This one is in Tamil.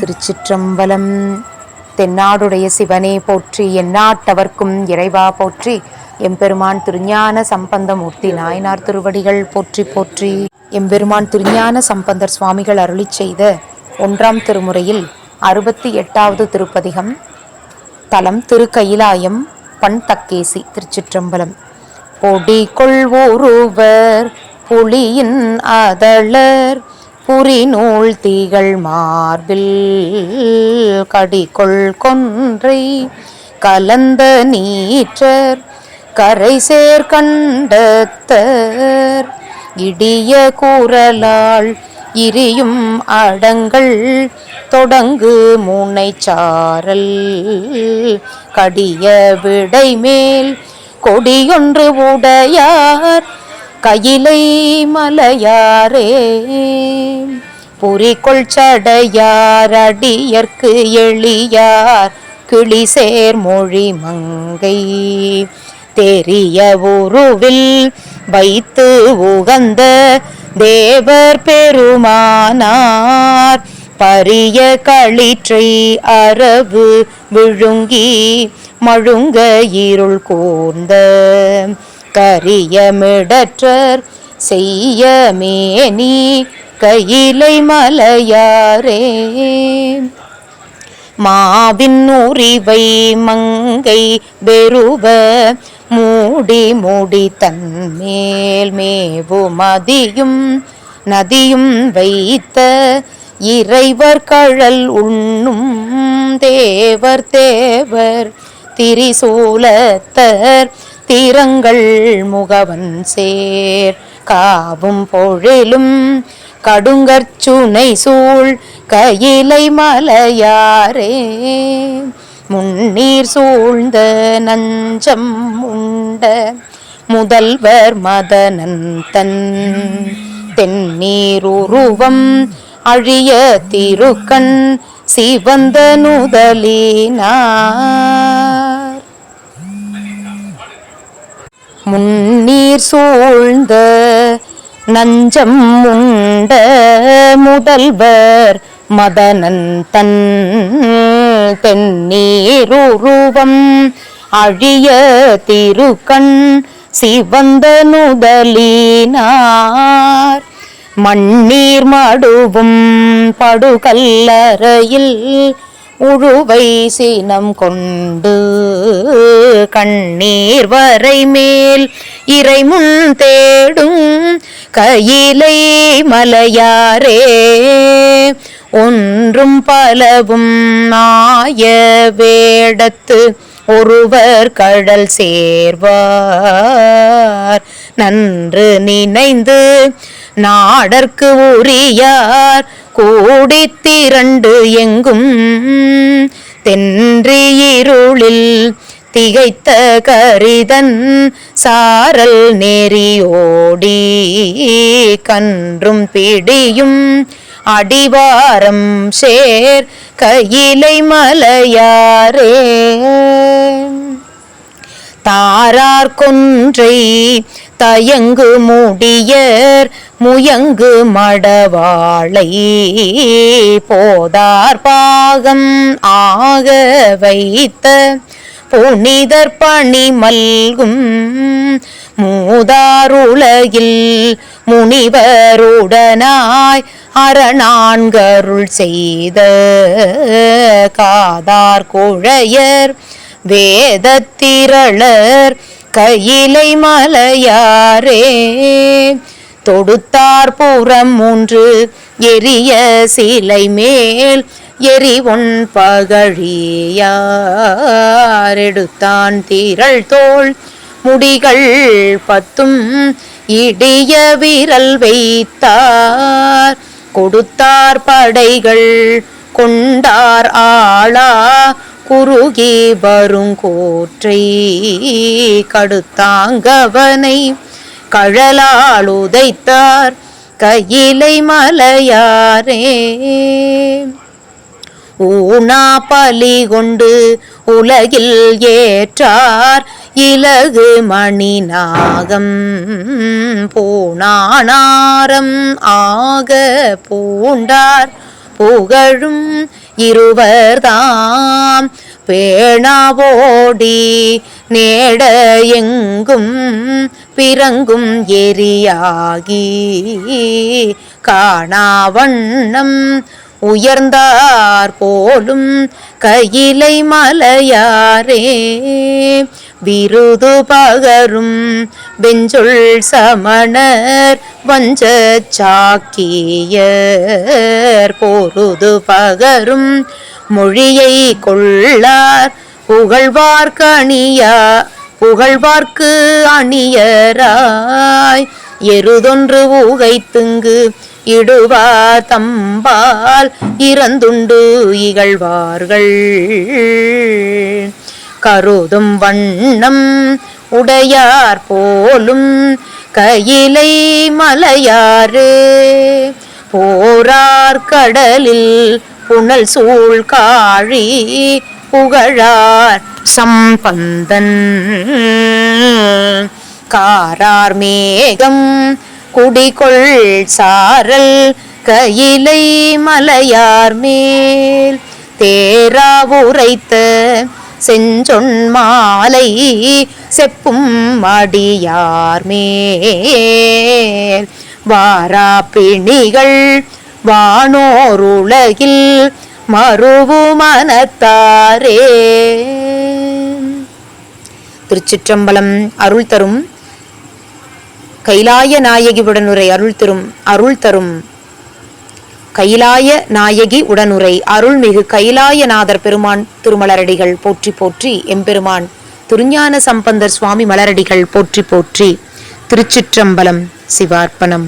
திருச்சிற்றம்பலம். தென்னாடுடைய சிவனே போற்றி எந்நாட்டவர்க்கும் இறைவா போற்றி எம்பெருமான் திருஞான சம்பந்தமூர்த்தி நாயனார் திருவடிகள் போற்றி போற்றி. எம்பெருமான் திருஞான சம்பந்தர் சுவாமிகள் அருளி செய்த ஒன்றாம் திருமுறையில் அறுபத்தி எட்டாவது திருப்பதிகம் தலம் திருக்கயிலாயம் பண் தக்கேசி திருச்சிற்றம்பலம். பொடி கொள்வோருவர் புலியின் அதளர் புரிநூல் தீகள் மார்பில் கடிகொள் கொன்றை கலந்த நீற்றர் கரை சேர்கண்டத்தர் இடிய கூறலால் இரியும் அடங்கள் தொடங்கு முனைச்சாரல் கடிய விடை மேல் கொடியொன்று உடையார் கையிலை மலையாரே புரிகொள் சடையார் அடியர்க்கு எளியார் கிளிசேர் மொழி மங்கை. தெரிய உருவில் வைத்து உகந்த தேவர் பெருமானார் பரிய களிற்றை அரபு விழுங்கி மழுங்க இருள் கூர்ந்த கரியமிடற்றர். செய்யமே நீ கையிலை மலையாரே. மாவின் உரிவை மங்கை வெறுவ மூடி மூடி தன்மேல் மேவு மதியும் நதியும் வைத்த இறைவர் கழல் உண்ணும் தேவர் தேவர் திரிசூலத்தர் திறங்கள் முகவன் சேர். காவும் பொழிலும் கடுங்கற்சுனை சூழ் கையிலை மலையாரே. முன்னீர் சூழ்ந்த நஞ்சம் உண்ட முதல்வர் மதனன் தன் தென்னீருருவம் அழிய திருக்கண் சிவந்த நுதலினா. முன்னீர் சூழ்ந்த நஞ்சம் உண்ட முதல்வர் மதனன் தன் தென்னீருருவம் அழிய திருக்கண் சிவந்த நுதலினார். மண்ணீர் மடுவும் படுகல்லறையில் உழுவை சீனம் கொண்டு கண்ணீர் வரை மேல் இறைமுன் தேடும் கையிலை மலையாரே. ஒன்றும் பலவும் நாய வேடத்து ஒருவர் கடல் சேர்வார். நன்று நினைந்து நாடற்கு உரியார். கூடித் திரண்டு எங்கும் தென்றி இருளில் திகைத்த கரிதன் சாரல் நெறியோடி கன்றும் பிடியும் அடிவாரம் சேர் கையிலை மலையாரே. தாரார் கொன்றை தயங்கு முடியர் முயங்கு மடவாளை போதார் பாகம் ஆக வைத்த புனிதர் பணி மல்கும். மூதாருலகில் முனிவருடனாய் அரணான்கருள் செய்த காதார் குழையர் வேதத்திரளர் கையிலை மலையாரே. தொடுத்தார் புறம் மூன்று எரிய சிலை மேல் எரி ஒன் பகழியார் தீரள் தோல் தோள். முடிகள் பத்தும் இடிய விரல் வைத்தார். கொடுத்தார் படைகள் கொண்டார் ஆளா. குறுகி வருங்கோற்றை கடுத்தாங்கவனை கழலால் உதைத்தார். கையிலை மலையாரே. ஊனா பலி கொண்டு உலகில் ஏற்றார். இலகு மணி நாகம் பூணானாரம் ஆக பூண்டார். புகழும் இருவர்தாம் பேணாவோடி நேட எங்கும் பிறங்கும் எரியாகி. காணாவண்ணம் உயர்ந்தார் போலும் கையிலை மலையாரே. விருது பகரும் வெஞ்சொல் சமணர் வஞ்ச சாக்கியர். பொருது பகரும் மொழியை கொள்ளார் புகழ்வார்க்கணியா புகழ்வார்க்கு அணியராய். எருதொன்று ஊகைத்துங்கு இடுவா தம்பால் இறந்துண்டு இகழ்வார்கள். கருதும் வண்ணம் உடையார் போலும் கையிலை மலையாறு. போரார் கடலில் புனல் சூழ் காழி புகழார் சம்பந்தன். காரார் மேகம் குடிகொள் சாரல் கையிலை மலையார் மேல் தேரா உரைத்த செஞ்சொன் மாலை செப்பும் அடியார் மேல். வாரா பிணிகள் வானோருலகில் மறுவு மனத்தாரே திருச்சிற்றம்பலம் அருள் தரும் கைலாய நாயகி உடனுரை அருள் தரும் அருள் தரும். கைலாய நாயகி உடனுரை அருள்மிகு கைலாயநாதர் பெருமான் திருமலரடிகள் போற்றி போற்றி எம்பெருமான் திருஞான சம்பந்தர் சுவாமி மலரடிகள் போற்றி போற்றி. திருச்சிற்றம்பலம் சிவார்ப்பணம்.